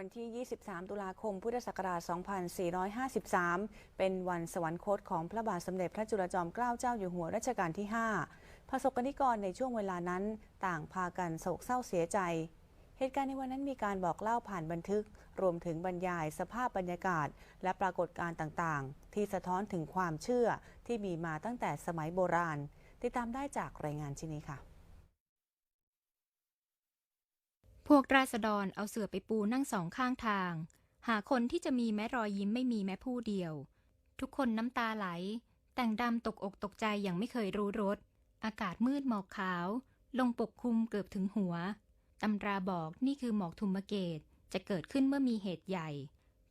วันที่ 23 ตุลาคม พุทธศักราช 2453 เป็นวันสวรรคตของพระบาทสมเด็จพระจุลจอมเกล้าเจ้าอยู่หัวรัชกาลที่ 5 ประสบกนิกรในช่วงเวลานั้นต่างพากันโศกเศร้าเสียใจ เหตุการณ์ในวันนั้นมีการบอกเล่าผ่านบันทึก รวมถึงบรรยายสภาพบรรยากาศ และปรากฏการณ์ต่างๆ ที่สะท้อนถึงความเชื่อที่มีมาตั้งแต่สมัยโบราณ ติดตามได้จากรายงานชิ้นนี้ค่ะ พวกราษฎรเอาเสื่อไปปูนั่งสองข้างทาง หาคนที่จะมีแม้รอยยิ้มไม่มีแม้ผู้เดียว ทุกคนน้ำตาไหล แต่งดำตกอกตกใจอย่างไม่เคยรู้รสอากาศมืดหมอกขาว ลงปกคลุมเกือบถึงหัวตำราบอกนี่คือหมอกทุมเกตจะเกิดขึ้นเมื่อมีเหตุใหญ่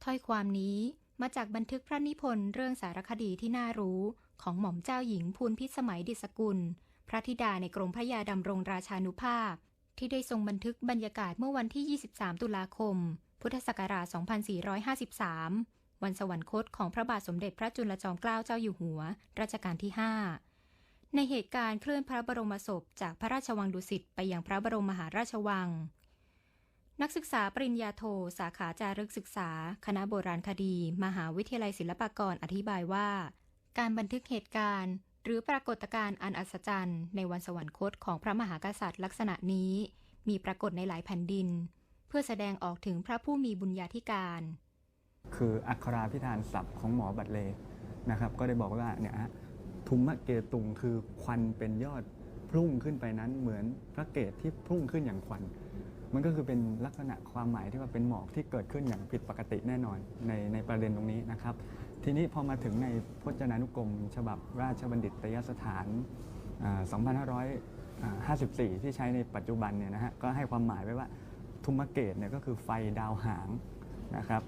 ถ้อยความนี้มาจากบันทึกพระนิพนธ์เรื่องสารคดีที่น่ารู้ของหม่อมเจ้าหญิงภูลพิสมัยดิษกุล พระธิดาในกรมพระยาดำรงราชานุภาพ ที่ได้ทรงบันทึกบรรยากาศเมื่อวันที่ 23 ตุลาคม พุทธศักราช 2453 วันสวรรคตของพระบาทสมเด็จพระจุลจอมเกล้าเจ้าอยู่หัว รัชกาลที่ 5 ในเหตุการณ์เคลื่อนพระบรมศพจากพระราชวังดุสิตไปยังพระบรมมหาราชวัง นักศึกษาปริญญาโท สาขาจารึกศึกษา คณะโบราณคดี มหาวิทยาลัยศิลปากรอธิบายว่า การบันทึกเหตุการณ์ หรือปรากฏการณ์อันอัศจรรย์ ในวันสวรรคตของพระมหากษัตริย์ลักษณะนี้ มีปรากฏในหลายแผ่นดิน เพื่อแสดงออกถึงพระผู้มีบุญญาธิการ คืออักขราพิธานศัพท์ของหมอบัตเลนะครับ ก็ได้บอกว่าเนี่ยฮะทุมมะเกตุงคือควันเป็นยอดพุ่งขึ้นไปนั้นเหมือนพระเกศที่พุ่งขึ้นอย่างควัน มันก็คือเป็นลักษณะความหมายที่ว่าเป็นหมอกที่เกิดขึ้นอย่างผิดปกติแน่นอนในในประเด็นตรงนี้นะครับ ทีนี้พอมาถึงในพจนานุกรม ฉบับราชบัณฑิตยสถาน 2554 ที่ใช้ในปัจจุบันเนี่ยนะฮะก็ให้ความหมายไว้ว่าทุมะเกตเนี่ยก็คือไฟดาวหางนะครับ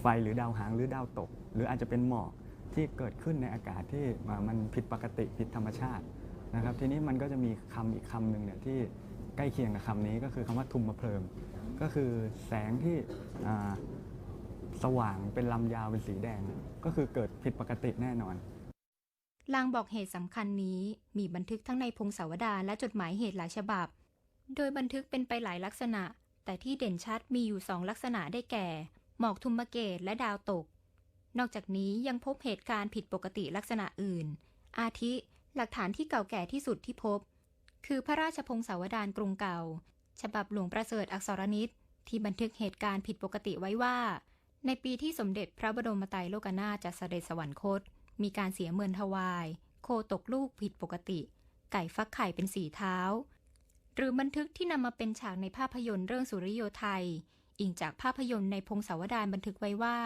ไฟหรือดาวหางหรือดาวตก หรืออาจจะเป็นหมอกที่เกิดขึ้นในอากาศที่มันผิดปกติผิดธรรมชาตินะครับ ทีนี้มันก็จะมีคำอีกคำหนึ่งเนี่ยที่ ใกล้เคียงกับคำนี้ก็คือคำว่าทุมมะเพลิง ก็คือแสงที่สว่างเป็นลำยาวเป็นสีแดง ก็คือเกิดผิดปกติแน่นอนลางบอกเหตุสำคัญนี้มีบันทึกทั้งในพงศาวดารและจดหมายเหตุหลายฉบับ โดยบันทึกเป็นไปหลายลักษณะ แต่ที่เด่นชัดมีอยู่สองลักษณะได้แก่ หมอกทุมเกตและดาวตก นอกจากนี้ยังพบเหตุการณ์ผิดปกติลักษณะอื่น อาทิ หลักฐานที่เก่าแก่ที่สุดที่พบ คือพระราชพงศาวดารกรุงเก่า ฉบับหลวงประเสริฐอักษรนิตที่บันทึกเหตุการณ์ผิดปกติไว้ว่า ในปีที่สมเด็จพระบรมไตรโลกนาถจะเสด็จสวรรคต มีการเสียเมือนถวาย โคตกลูกผิดปกติ ไก่ฟักไข่เป็นสีเท้า หรือบันทึกที่นำมาเป็นฉากในภาพยนตร์เรื่องสุริโยไทย อิงจากภาพยนตร์ในพงศาวดารบันทึกไว้ว่า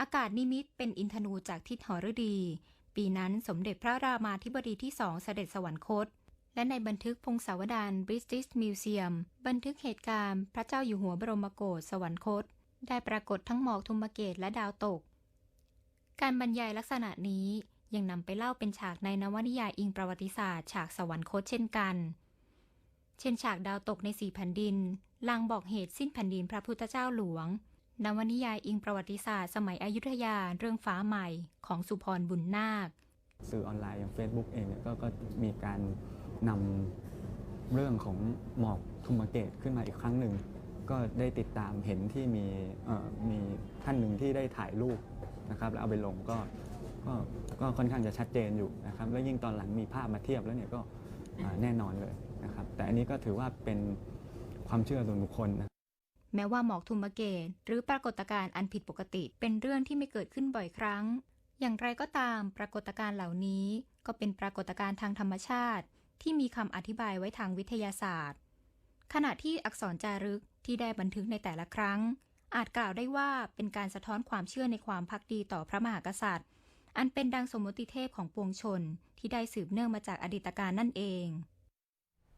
อากาศนิมิตเป็นอินทนูจากทิศหฤดี ปีนั้นสมเด็จพระรามาธิบดีที่สองเสด็จสวรรคต และในบันทึกพงศาวดาร British Museum บันทึกเหตุการณ์พระเจ้าอยู่หัวบรมโกศสวรรคต ได้ปรากฏทั้งหมอกทุมเกตและดาวตก การบรรยายลักษณะนี้ยังนำไปเล่าเป็นฉากในนวนิยายอิงประวัติศาสตร์ ฉากสวรรคตเช่นกัน เช่นฉากดาวตกในสี่แผ่นดิน ลางบอกเหตุสิ้นแผ่นดินพระพุทธเจ้าหลวง นวนิยายอิงประวัติศาสตร์สมัยอยุธยาเรื่องฟ้าใหม่ของสุพรบุญนาค สื่อออนไลน์อย่าง Facebook เองเนี่ยกก็มีการ นำเรื่องของหมอกทุมเกตขึ้นมาอีกครั้งหนึ่ง ก็ได้ติดตามเห็นที่มีมีท่านหนึ่งที่ได้ถ่ายรูปนะครับแล้วเอาไปลงก็ก็ก็ค่อนข้างจะชัดเจนอยู่นะครับ แล้วยิ่งตอนหลังมีภาพมาเทียบแล้วเนี่ยก็แน่นอนเลยนะครับ แต่อันนี้ก็ถือว่าเป็นความเชื่อส่วนบุคคลนะแม้ว่าหมอกทุมเกตหรือปรากฏการณ์อันผิดปกติ เป็นเรื่องที่ไม่เกิดขึ้นบ่อยครั้ง อย่างไรก็ตามปรากฏการณ์เหล่านี้ ก็เป็นปรากฏการณ์ทางธรรมชาติ ที่มีคำอธิบายไว้ทางวิทยาศาสตร์ ขณะที่อักษรจารึกที่ได้บันทึกในแต่ละครั้ง อาจกล่าวได้ว่าเป็นการสะท้อนความเชื่อในความพักดีต่อพระมหากษัตริย์ อันเป็นดังสมมติเทพของปวงชนที่ได้สืบเนื่องมาจากอดีตการนั่นเอง